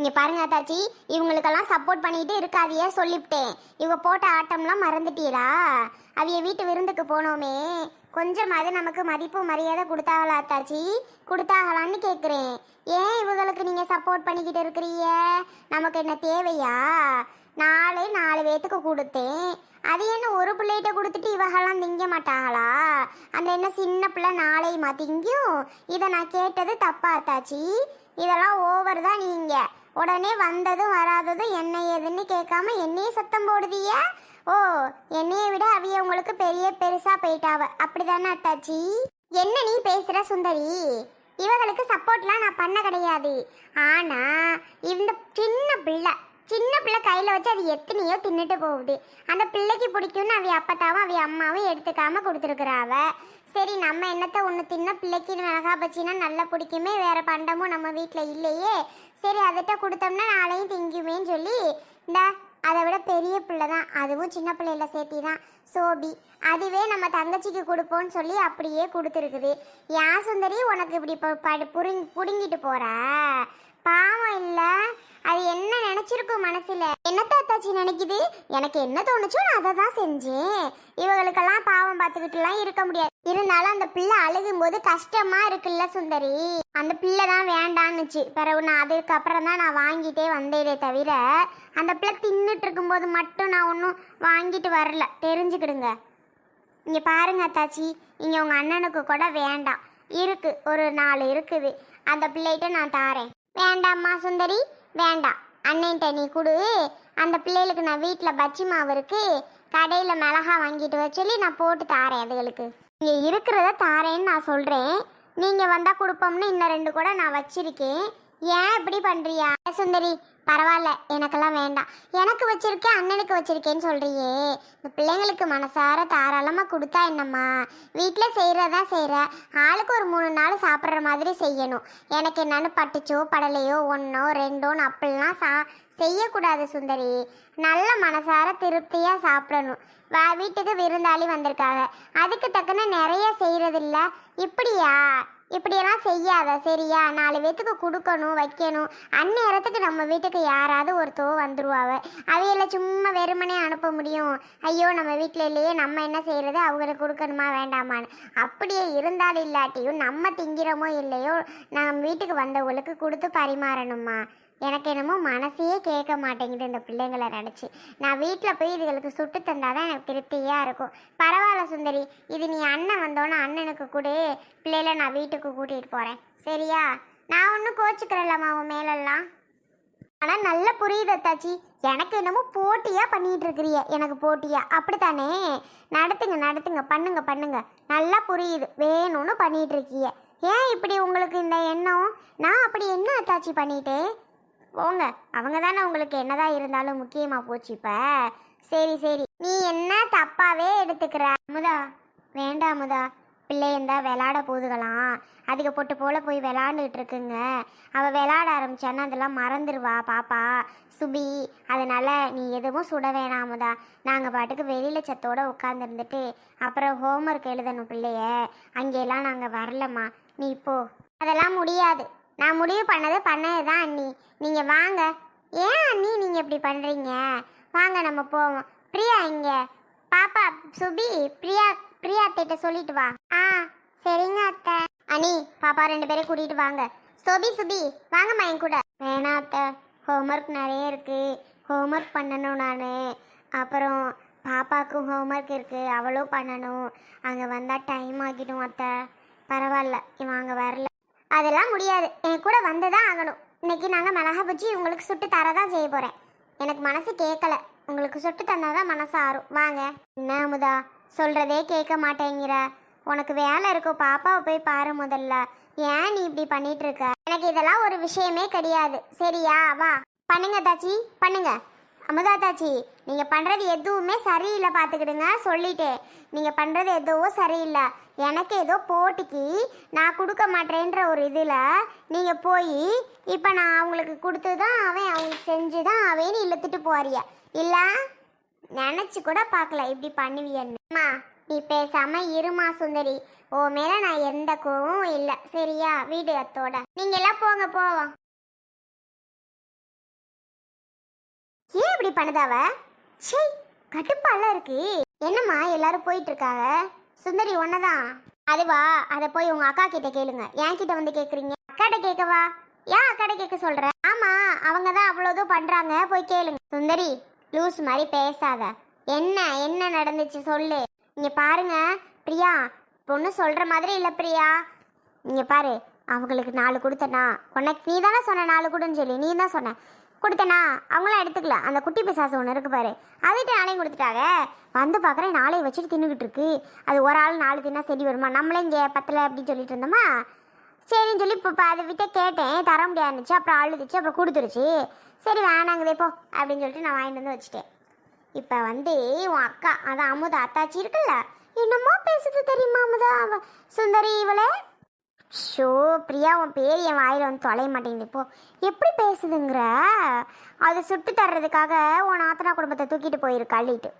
இங்கே பாருங்க தாச்சி இவங்களுக்கெல்லாம் சப்போர்ட் பண்ணிட்டு இருக்காதியே சொல்லிவிட்டேன். இவங்க போட்ட ஆட்டம்லாம் மறந்துட்டீரா? அவிய வீட்டு விருந்துக்கு போனோமே. கொஞ்சமாவது நமக்கு மதிப்பு மரியாதை கொடுத்தாங்களா தாச்சி கொடுத்தாகலான்னு கேட்குறேன் ஏன் இவங்களுக்கு நீங்கள் சப்போர்ட் பண்ணிக்கிட்டு இருக்கிறீங்க? நமக்கு என்ன தேவையா? நாலு நாலு பேத்துக்கு கொடுத்தேன். அது என்ன ஒரு பிள்ளைகிட்ட கொடுத்துட்டு இவகெல்லாம் திங்க மாட்டாங்களா? அந்த என்ன சின்ன பிள்ளை நாளையுமா திங்கும் இதை நான் கேட்டது தப்பா தாச்சி இதெல்லாம் ஓவர் தான் நீங்கள் உடனே வந்ததும் வராததும் என்ன ஏதுன்னு கேட்காம என்னையே சத்தம் போடுதிய? ஓ என்னைய விட அவிய உங்களுக்கு பெரிய பெருசா போயிட்டாவ. அப்படிதானே அத்தாச்சி? என்ன நீ பேசுற சுந்தரி? இவங்களுக்கு சப்போர்ட்லாம் நான் பண்ண கிடையாது. ஆனா இந்த சின்ன பிள்ளை சின்ன பிள்ளை கையில் வச்சு அது எத்தனையோ தின்னுட்டு போகுது. அந்த பிள்ளைக்கு பிடிக்கும்னு அவைய அப்பத்தாவும் அவைய அம்மாவும் எடுத்துக்காம கொடுத்துருக்குறாவ. சரி நம்ம என்னத்தை ஒன்று தின்ன பிள்ளைக்கு மிளகா பச்சினா நல்லா பிடிக்குமே வேற பண்டமும் நம்ம வீட்டில் இல்லையே. சரி அதட்ட கொடுத்தோம்னா நாளையும் திங்குமேன்னு சொல்லி இந்த அதை விட பெரிய பிள்ளை தான். அதுவும் சின்ன பிள்ளையில சேர்த்தி தான். சோபி அதுவே நம்ம தங்கச்சிக்கு கொடுப்போம்னு சொல்லி அப்படியே கொடுத்துருக்குது. ஏன் சுந்தரி உனக்கு இப்படி படு புரிங் புடுங்கிட்டு போற? பாவம் இல்லை. அது என்ன நினச்சிருக்கும் மனசுல? என்னத்த அத்தாச்சி நினைக்குது? எனக்கு என்ன தோணுச்சோ நான் அதை தான் செஞ்சேன். இவங்களுக்கெல்லாம் பாவம் பார்த்துக்கிட்டுலாம் இருக்க முடியாது. இருந்தாலும் அந்த பிள்ளை அழுகும்போது கஷ்டமா இருக்குல்ல சுந்தரி. அந்த பிள்ளை தான் வேண்டான்னுச்சு. பிறகு நான் அதுக்கப்புறம் தான் நான் வாங்கிட்டே வந்தேனே தவிர அந்த பிள்ளை தின்னுட்டு இருக்கும்போது மட்டும் நான் ஒன்றும் வாங்கிட்டு வரல. தெரிஞ்சுக்கிடுங்க. இங்கே பாருங்க அத்தாச்சி இங்கே உங்கள் அண்ணனுக்கு கூட வேண்டாம். இருக்கு ஒரு நாலு இருக்குது. அந்த பிள்ளைகிட்ட நான் தாரேன். வேண்டாம்மா சுந்தரி வேண்டாம். அண்ணன்ட்ட நீ கொடு. அந்த பிள்ளைகளுக்கு நான் வீட்டில் பச்சி மாவு இருக்கு. கடையில் மிளகா வாங்கிட்டு வர சொல்லி நான் போட்டு தாரேன் அதுகளுக்கு. இங்கே இருக்கிறத தாரேன்னு நான் சொல்கிறேன் நீங்கள் வந்தால் கொடுப்போம்னு இன்னும் ரெண்டு கூட நான் வச்சுருக்கேன். ஏன் இப்படி பண்ணுறியா சுந்தரி பரவாயில்ல எனக்கெல்லாம் வேண்டாம். எனக்கு வச்சுருக்கேன் அண்ணனுக்கு வச்சுருக்கேன்னு சொல்கிறியே இந்த பிள்ளைங்களுக்கு மனசார தாராளமாக கொடுத்தா என்னம்மா? வீட்டில் செய்கிறதா செய்கிற ஆளுக்கு ஒரு மூணு நாள் சாப்பிட்ற மாதிரி செய்யணும். எனக்கு என்னென்னு பட்டுச்சோ படலையோ ஒன்றோ ரெண்டோன்னு அப்படிலாம் சா செய்யக்கூடாது சுந்தரி. நல்ல மனசார திருப்தியாக சாப்பிடணும். வா வீட்டுக்கு விருந்தாளி வந்திருக்காங்க. அதுக்கு தக்கன நிறைய செய்கிறதில்ல இப்படியா? இப்படியெல்லாம் செய்யாத சரியா? நாலு பேத்துக்கு கொடுக்கணும் வைக்கணும். அந்நேரத்துக்கு நம்ம வீட்டுக்கு யாராவது ஒருத்தவ வந்துடுவாவ அவையில சும்மா வெறுமனே அனுப்ப முடியும். ஐயோ நம்ம வீட்டில் இல்லையே நம்ம என்ன செய்யறது? அவங்களுக்கு கொடுக்கணுமா வேண்டாமான்னு. அப்படியே இருந்தாலும் இல்லாட்டியும் நம்ம திங்கிறோமோ இல்லையோ நம்ம வீட்டுக்கு வந்தவங்களுக்கு கொடுத்து பரிமாறணுமா? எனக்கு என்னமோ மனசையே கேட்க மாட்டேங்குது இந்த பிள்ளைங்களை நினச்சி. நான் வீட்டில் போய் இதுகளுக்கு சுட்டு தந்தாதான் எனக்கு திருப்தியாக இருக்கும். பரவாயில்ல சுந்தரி இது நீ அண்ணன் வந்தோன்னே அண்ணனுக்கு கூட. பிள்ளைகளை நான் வீட்டுக்கு கூட்டிகிட்டு போகிறேன் சரியா? நான் ஒன்றும் கோச்சிக்கிறேன்லம்மா உன் மேலெல்லாம். ஆனால் நல்லா புரியுது அத்தாச்சி. எனக்கு என்னமோ போட்டியாக பண்ணிகிட்டு இருக்கிறிய. எனக்கு போட்டியா? அப்படித்தானே? நடத்துங்க நடத்துங்க பண்ணுங்க பண்ணுங்க. நல்லா புரியுது. வேணும்னு பண்ணிகிட்டு இருக்கீங்க ஏன் இப்படி உங்களுக்கு இந்த எண்ணம்? நான் அப்படி என்ன அத்தாச்சி பண்ணிட்டேன்? போங்க. அவங்க தானே உங்களுக்கு என்னதான் இருந்தாலும் முக்கியமா போச்சு இப்போ. சரி சரி. நீ என்ன தப்பாவே எடுத்துக்கிற? அமுதா வேண்டாம் அமுதா. பிள்ளை இருந்தால் விளாட போதுகலாம். அதுக்கு பொட்டு போல் போய் விளாண்டுட்டு இருக்குங்க. அவள் விளாட ஆரம்பிச்சான்னா அதெல்லாம் மறந்துடுவா பாப்பா. சுபி அதனால் நீ எதுவும் சுட வேணாம் அமுதா. நாங்கள் பாட்டுக்கு வெளியில் சத்தோடு உட்காந்துருந்துட்டு அப்புறம் ஹோம்ஒர்க் எழுதணும் பிள்ளைய. அங்கெல்லாம் நாங்கள் வரலம்மா. நீ போ. அதெல்லாம் முடியாது. நான் முடிவு பண்ணது பண்ணது தான் அண்ணி. நீங்கள் வாங்க. ஏன் அண்ணி நீங்கள் இப்படி பண்ணுறீங்க வாங்க நம்ம போவோம். பிரியா இங்க. பாப்பா சுபி பிரியா பிரியா அத்தைகிட்ட சொல்லிட்டு வா. ஆ சரிங்க அத்தை. அண்ணி பாப்பா ரெண்டு பேரும் கூட்டிட்டு வாங்க. சுபி சுபி வாங்கம்மா என் கூட. வேணாம் அத்தை. ஹோம்ஒர்க் நிறைய இருக்கு. ஹோம்ஒர்க் பண்ணணும் நான். அப்புறம் பாப்பாவுக்கும் ஹோம்ஒர்க் இருக்கு. அவளும் பண்ணணும். அங்கே வந்தால் டைம் ஆகிடும் அத்தை. பரவாயில்ல. இவன் அங்கே வரல. அதெல்லாம் முடியாது. என் கூட வந்து தான் ஆகணும். இன்னைக்கு நாங்கள் மிளகா பஜ்ஜி உங்களுக்கு சுட்டு தரதான் செய்ய போகிறேன் எனக்கு மனசு கேட்கல உங்களுக்கு சுட்டு தந்தாதான் மனசு ஆறும். வாங்க. என்ன அமுதா? சொல்கிறதே கேட்க மாட்டேங்கிற. உனக்கு வேலை இருக்கும் பாப்பாவை போய் பாரு முதல்ல. ஏன் நீ இப்படி பண்ணிட்டு இருக்க எனக்கு இதெல்லாம் ஒரு விஷயமே கிடையாது. சரியா? வா. பண்ணுங்க தாச்சி. பண்ணுங்க. அமுதா தாச்சி. நீங்கள் பண்ணுறது எதுவுமே சரியில்லை பார்த்துக்கிடுங்க. சொல்லிட்டேன். நீங்கள் பண்ணுறது எதுவும் சரியில்லை. எனக்கு ஏதோ போட்டிக்கு நான் கொடுக்க மாட்டேன்ற ஒரு இதில் நீங்கள் போய் இப்போ நான் அவங்களுக்கு கொடுத்து தான் அவன் அவங்களுக்கு செஞ்சு தான் அவன் இழுத்துட்டு போறிய. இல்லை நினச்சி கூட பார்க்கல. இப்படி பண்ணுவியன்னு நீ பேசாம இருமா சுந்தரி. ஓ மேல நான் எந்த கோவமும் இல்லை. சரியா? வீடு அத்தோட. நீங்க எல்லாம் போங்க போவோம். ஏன் இப்படி பண்ணுதாவ சே கட்டுப்பாலாம் இருக்கு. என்னம்மா எல்லாரும் போயிட்டு இருக்காங்க சுந்தரி ஒன்னதான் அதுவா அதை போய் உங்க அக்கா கிட்ட கேளுங்க. என் கிட்ட வந்து கேக்குறீங்க. அக்காட்ட கேட்கவா ஏன் அக்காட்ட கேட்க சொல்ற? ஆமா அவங்க தான் அவ்வளோதும் பண்றாங்க. போய் கேளுங்க. சுந்தரி லூஸ் மாதிரி பேசாத. என்ன என்ன நடந்துச்சு சொல்லு. இங்க பாருங்க பிரியா. பொண்ணு சொல்ற மாதிரி இல்ல பிரியா. இங்க பாரு அவங்களுக்கு நாலு கொடுத்தனா. உனக்கு நீ தானே சொன்ன நாலு கொடுன்னு சொல்லி. நீ தான் சொன்ன. கொடுத்தனா? அவங்களாம் எடுத்துக்கல. அந்த குட்டி பிசாசு ஒன்று இருக்கு பாரு. அதுகிட்ட நாளையும் கொடுத்துட்டாங்க. வந்து பார்க்குறேன் நாளையை வச்சுட்டு தின்னுக்கிட்டு இருக்கு. அது ஒரு ஆள் நாலு தின்னா சரி வருமா? நம்மளே இங்கே பத்தலை அப்படின்னு சொல்லிட்டு இருந்தோமா? சரின்னு சொல்லி இப்போ அதை விட்ட கேட்டேன். தர முடியாதுச்சு அப்புறம் அழுதுச்சு. அப்புறம் கொடுத்துருச்சு. சரி வேணாங்குதே போ. அப்படின்னு சொல்லிட்டு நான் வாங்கிட்டு வந்து வச்சுட்டேன். இப்போ வந்து உன் அக்கா அதான் அமுதா அத்தாச்சி இருக்குல்ல? என்னமோ பேசுறது தெரியுமா அமுதா? சுந்தரி இவளே? ஷோ பிரியா உன் பேர் என் வாயில் வந்து தொலைய மாட்டேங்குது. இப்போ எப்படி பேசுதுங்கிற? அது சுட்டு தர்றதுக்காக உன் ஆத்தனா குடும்பத்தை தூக்கிட்டு போயிருக்கு அள்ளிட்டு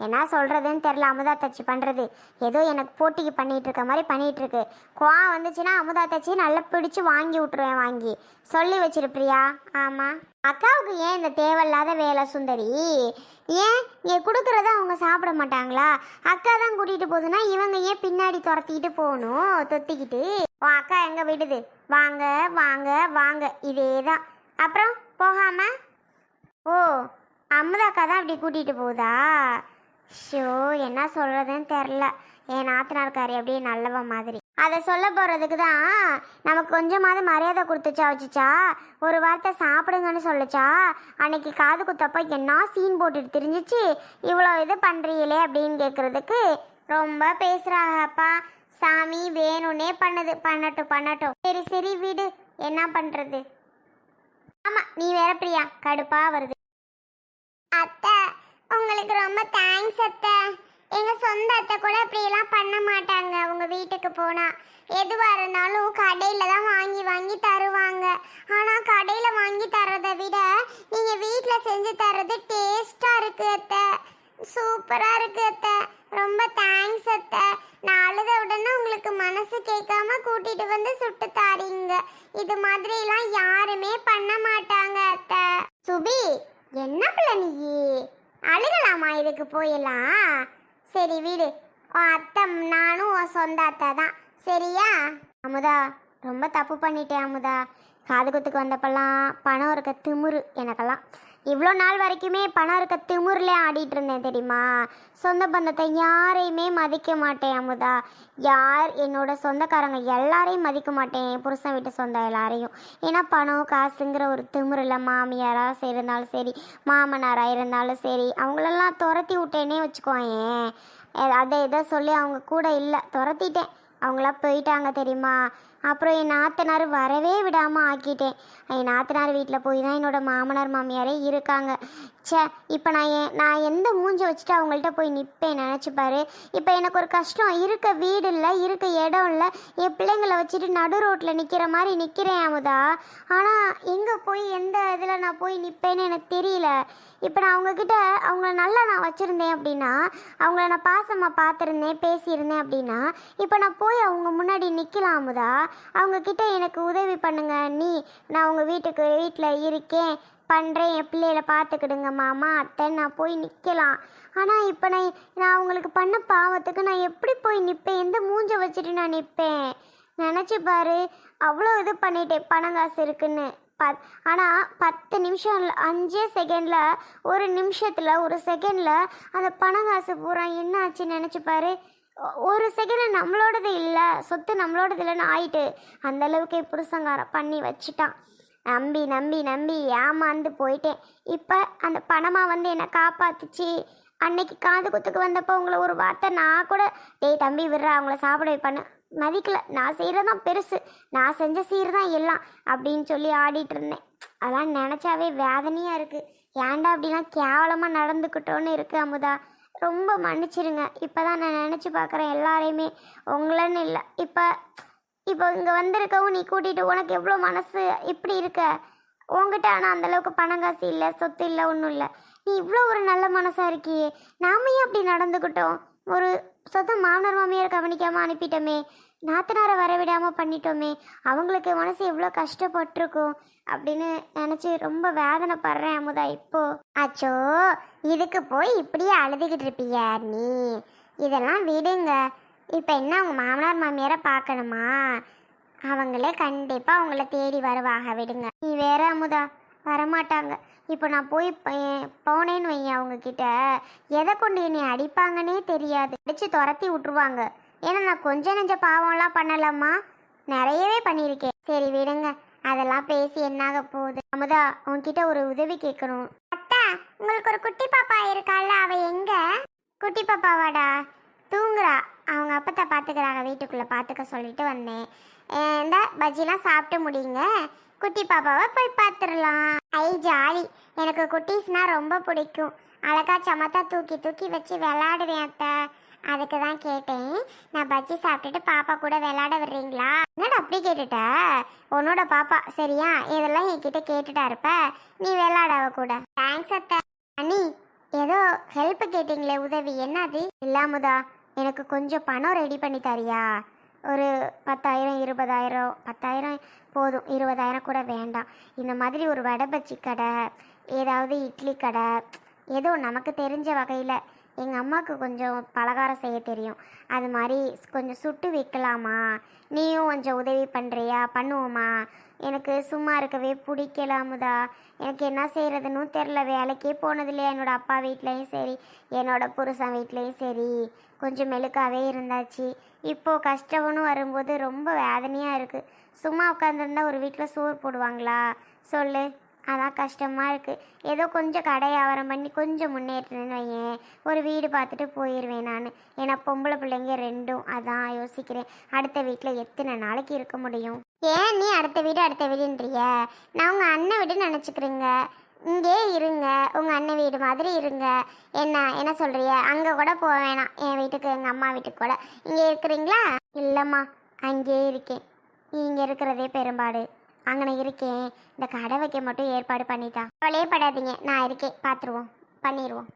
என்ன சொல்கிறதுன்னு தெரில அமுதா தச்சு பண்ணுறது ஏதோ எனக்கு போட்டிக்கு பண்ணிகிட்டு இருக்க மாதிரி பண்ணிகிட்ருக்கு கோவம் குவா வந்துச்சுன்னா அமுதா தச்சு நல்லா பிடிச்சி வாங்கி விட்ருவேன் வாங்கி. சொல்லி வச்சிரு பிரியா. ஆமாம் அக்காவுக்கு ஏன் இந்த தேவையில்லாத வேலை சுந்தரி? ஏன்? இங்கே கொடுக்குறத அவங்க சாப்பிட மாட்டாங்களா? அக்கா தான் கூட்டிகிட்டு போகுதுன்னா இவங்க ஏன் பின்னாடி துரத்திக்கிட்டு போகணும்? தொத்திக்கிட்டு. உன் அக்கா எங்கே விடுது? வாங்க வாங்க வாங்க. இதே தான் அப்புறம் போகாம? ஓ அமுதாக்கா தான் அப்படி கூட்டிகிட்டு போகுதா? ஷோ என்ன சொல்கிறதுன்னு தெரில என் நாத்தனார்காரி அப்படியே நல்லவ மாதிரி. அதை சொல்ல போகிறதுக்கு தான் நமக்கு கொஞ்சமாவது மரியாதை கொடுத்துச்சா வச்சுச்சா? ஒரு வார்த்தை சாப்பிடுங்கன்னு சொல்லுச்சா? அன்னைக்கு காது குத்தப்ப என்ன சீன் போட்டுட்டு தெரிஞ்சிச்சு? இவ்வளோ இது பண்ணுறீங்களே அப்படின்னு கேட்குறதுக்கு ரொம்ப பேசுகிறாங்கப்பா சாமி வேணும்னே பண்ணுது. பண்ணட்டும் பண்ணட்டும். சரி சரி வீடு. என்ன பண்ணுறது ஆமாம் நீ வேற பிரியா. கடுப்பாக வருது. அத்தை உங்களுக்கு ரொம்ப தேங்க்ஸ் அத்தை. எங்க சொந்த அத்தை கூட அப்படியெல்லாம் பண்ண மாட்டாங்க. உங்க வீட்டுக்கு போனா. எதுவா இருந்தாலும் கடையில தான் வாங்கி வாங்கி தருவாங்க. ஆனா கடையில வாங்கி தரதை விட நீங்க வீட்டில் செஞ்சு தர்றது டேஸ்டா இருக்கு அத்தை. சூப்பரா இருக்கு அத்தை. ரொம்ப தேங்க்ஸ் அத்தை. நான் அழுத உடனே உங்களுக்கு மனசு கேட்காம கூட்டிட்டு வந்து சுட்டு தாரீங்க. இது மாதிரி எல்லாம் யாருமே பண்ண மாட்டாங்க அத்தை. சுபி என்ன பிள்ளை நீ? அழுகலாமா இதுக்கு போயெல்லாம்? சரி வீடு. உன் அத்தை நானும் உன் சொந்த அத்தை தான். சரியா? அமுதா ரொம்ப தப்பு பண்ணிட்டேன் அமுதா. காது குத்துக்கு வந்தப்பெல்லாம் பணம் இருக்க திமுரு எனக்கெல்லாம். இவ்வளோ நாள் வரைக்குமே பணம் இருக்க திமுறில் ஆடிட்டு இருந்தேன் தெரியுமா? சொந்த பந்தத்தை யாரையுமே மதிக்க மாட்டேன் அமுதா. யார் என்னோட சொந்தக்காரங்க எல்லாரையும் மதிக்க மாட்டேன். என் புருஷன் வீட்டு சொந்தம் எல்லாரையும். ஏன்னா பணம் காசுங்கிற ஒரு திமுறில் மாமியாராக இருந்தாலும் சரி மாமனாராக இருந்தாலும் சரி அவங்களெல்லாம் துரத்தி விட்டேனே வச்சுக்கோயேன். அதை இதை சொல்லி அவங்க கூட இல்லை துரத்திட்டேன். அவங்களாம் போயிட்டாங்க தெரியுமா? அப்புறம் என் நாத்தனார் வரவே விடாமல் ஆக்கிட்டேன். என் நாத்தனார் வீட்டில் போய் தான் என்னோட மாமனார் மாமியாரே இருக்காங்க. ச்சே இப்போ நான் என் நான் எந்த மூஞ்சை வச்சுட்டு அவங்கள்ட்ட போய் நிற்பேன் நினச்சிப்பாரு இப்போ எனக்கு ஒரு கஷ்டம். இருக்க வீடு இல்லை இருக்க இடம் இல்லை. என் பிள்ளைங்களை வச்சுட்டு நடு ரோட்டில் நிற்கிற மாதிரி நிற்கிறேன் அமுதா. ஆனால் எங்கே போய் எந்த இதில் நான் போய் நிற்பேன்னு எனக்கு தெரியல. இப்போ நான் அவங்கக்கிட்ட அவங்கள நல்லா நான் வச்சுருந்தேன் அப்படின்னா அவங்கள நான் பாசமாக பார்த்துருந்தேன் பேசியிருந்தேன் அப்படின்னா இப்போ நான் போய் அவங்க முன்னாடி நிற்கலாமுதா அமுதா. அவங்கக்கிட்ட எனக்கு உதவி பண்ணுங்க நீ நான் உங்கள் வீட்டுக்கு வீட்டில் இருக்கேன். பண்ணுறேன் என் பிள்ளைகளை பார்த்துக்கிடுங்க மாமா. அத்தை நான் போய் நிற்கலாம் ஆனால் இப்போ நான் நான் அவங்களுக்கு பண்ண பாவத்துக்கு நான் எப்படி போய் நிற்பேன் எந்த மூஞ்ச வச்சுட்டு நான் நிற்பேன் நினச்சி பாரு. அவ்வளோ இது பண்ணிட்டேன். பணம் காசு இருக்குன்னு. பத் ஆனால் பத்து நிமிஷம் அஞ்சே செகண்டில் ஒரு நிமிஷத்தில் ஒரு செகண்டில் அந்த பணம் காசு பூரா என்ன ஆச்சுன்னு நினச்சி பாரு. ஒரு செகண்ட் நம்மளோடது இல்லை. சொத்து நம்மளோடது இல்லைன்னு ஆயிட்டு அந்த அளவுக்கு புருஷங்காரன் பண்ணி வச்சுட்டான். நம்பி நம்பி நம்பி ஏமாந்து போயிட்டேன். இப்போ அந்த பணமாக வந்து என்னை காப்பாத்துச்சு. அன்னைக்கு காது குத்துக்கு வந்தப்போ உங்களை ஒரு வார்த்தை நான் கூட டேய் தம்பி விடுறா அவங்கள சாப்பிட வைப்பான்னு. மதிக்கல. நான் செய்கிறதான் பெருசு. நான் செஞ்ச சீர் தான் எல்லாம் அப்படின்னு சொல்லி ஆடிட்டு இருந்தேன். அதெல்லாம் நினச்சாவே வேதனையாக இருக்குது ஏன்டா அப்படிலாம் கேவலமாக நடந்துக்கிட்டோன்னு இருக்குது அமுதா. ரொம்ப மன்னிச்சிருங்க. இப்போ தான் நான் நினச்சி பார்க்குறேன் எல்லாரையுமே. உங்களன்னு இல்லை. இப்போ இப்போ இங்கே வந்திருக்கவும் நீ கூட்டிகிட்டு உனக்கு எவ்வளோ மனசு இப்படி இருக்க? உங்ககிட்ட ஆனால் அந்தளவுக்கு பணம் காசு இல்லை சொத்து இல்லை ஒன்றும் இல்லை. நீ இவ்வளோ ஒரு நல்ல மனசாக இருக்கியே. நாமையும் அப்படி நடந்துக்கிட்டோம்? ஒரு சொந்த மாமனார் மாமியார் கவனிக்காமல் அனுப்பிட்டோமே. நாத்தனாரை வர விடாமல் பண்ணிட்டோமே அவங்களுக்கு மனசு எவ்வளோ கஷ்டப்பட்டிருக்கும் அப்படின்னு நினச்சி ரொம்ப வேதனைப்படுறேன் அமுதா இப்போ. அச்சோ இதுக்கு போய் இப்படியே அழுதுகிட்டு இருப்பிய நீ? இதெல்லாம் விடுங்க. இப்போ என்ன அவங்க மாமனார் மாமியாரை பார்க்கணுமா? அவங்களே கண்டிப்பாக அவங்கள தேடி வருவாக விடுங்க. நீ வேற அமுதா வரமாட்டாங்க. இப்போ நான் போய் போனேன்னு வைங்க அவங்கக்கிட்ட எதை கொண்டு என்னை அடிப்பாங்கன்னே தெரியாது. அடித்து துரத்தி விட்டுருவாங்க. ஏன்னா நான் கொஞ்சம் நெஞ்ச பாவம்லாம் பண்ணலம்மா. நிறையவே பண்ணியிருக்கேன். சரி விடுங்க. அதெல்லாம் பேசி என்னாக போகுது? அமுதா உன்கிட்ட ஒரு உதவி கேட்கணும். அத்தா உங்களுக்கு ஒரு குட்டி பாப்பா இருக்கால அவ எங்க? குட்டி பாப்பாவாடா? தூங்குறா. அவங்க அப்பத்தை பார்த்துக்கிறாங்க வீட்டுக்குள்ளே பார்த்துக்க சொல்லிட்டு வந்தேன். இந்த பஜ்ஜிலாம் சாப்பிட்டு முடியுங்க குட்டி பாப்பாவை போய் பார்த்துடலாம். ஐ ஜாலி. எனக்கு குட்டீஸ்னால் ரொம்ப பிடிக்கும். அழகா சமத்தா தூக்கி தூக்கி வச்சு விளையாடுவேன் அத்தை. அதுக்கு தான் கேட்டேன். நான் பஜ்ஜி சாப்பிட்டுட்டு பாப்பா கூட விளையாட விடுறீங்களா என்னடா அப்படி கேட்டுட்ட? உன்னோட பாப்பா சரியா? இதெல்லாம் என்கிட்ட கேட்டுட்டா இருப்ப? நீ விளையாட அவ கூட. தேங்க்ஸ் அத்தை. அண்ணி ஏதோ ஹெல்ப் கேட்டிங்களே உதவி. என்னது? இல்லாமதா எனக்கு கொஞ்சம் பணம் ரெடி பண்ணி தரியா? ஒரு பத்தாயிரம் இருபதாயிரம் பத்தாயிரம் போதும். இருபதாயிரம் கூட வேண்டாம். இந்த மாதிரி ஒரு வடை பஜ்ஜி கடை ஏதாவது இட்லி கடை ஏதோ நமக்கு தெரிஞ்ச வகையில் எங்கள் அம்மாவுக்கு கொஞ்சம் பலகாரம் செய்ய தெரியும். அது மாதிரி கொஞ்சம் சுட்டு வைக்கலாமா? நீயும் கொஞ்சம் உதவி பண்ணுறியா பண்ணுவோமா? எனக்கு சும்மா இருக்கவே பிடிக்கலாமுதா எனக்கு என்ன செய்கிறதுன்னு தெரில வேலைக்கே போனதில்லையா என்னோட அப்பா வீட்லேயும் சரி என்னோட புருஷன் வீட்லேயும் சரி. கொஞ்சம் மெழுக்காவே இருந்தாச்சு. இப்போது கஷ்டம்னு வரும்போது ரொம்ப வேதனையாக இருக்குது சும்மா உட்காந்துருந்தா ஒரு வீட்டில் சோறு போடுவாங்களா? சொல்லு. அதான் கஷ்டமாக இருக்குது ஏதோ கொஞ்சம் கடை வியாபாரம் பண்ணி கொஞ்சம் முன்னேற்றணும்னு வையேன். ஒரு வீடு பார்த்துட்டு போயிடுவேன் நான். ஏன்னா பொம்பளை பிள்ளைங்க ரெண்டும் அதான் யோசிக்கிறேன். அடுத்த வீட்டில் எத்தனை நாளைக்கு இருக்க முடியும்? ஏன் நீ அடுத்த வீடு அடுத்த வீடுன்றிய? நான் உங்கள் அண்ணன் வீடு நினச்சிக்கிறேங்க. இங்கே இருங்க. உங்கள் அண்ணன் வீடு மாதிரி இருங்க. என்ன என்ன சொல்கிறிய அங்கே கூட போக வேணாம். என் வீட்டுக்கு எங்கள் அம்மா வீட்டுக்கு கூட. இங்கே இருக்கிறீங்களா? இல்லைம்மா அங்கேயே இருக்கேன். இங்கே இருக்கிறதே பெரும்பாடு. அங்கே இருக்கேன். இந்த கடை வைக்க மட்டும் ஏற்பாடு பண்ணித்தான். கவலையே படாதீங்க. நான் இருக்கேன். பார்த்துருவோம் பண்ணிடுவோம்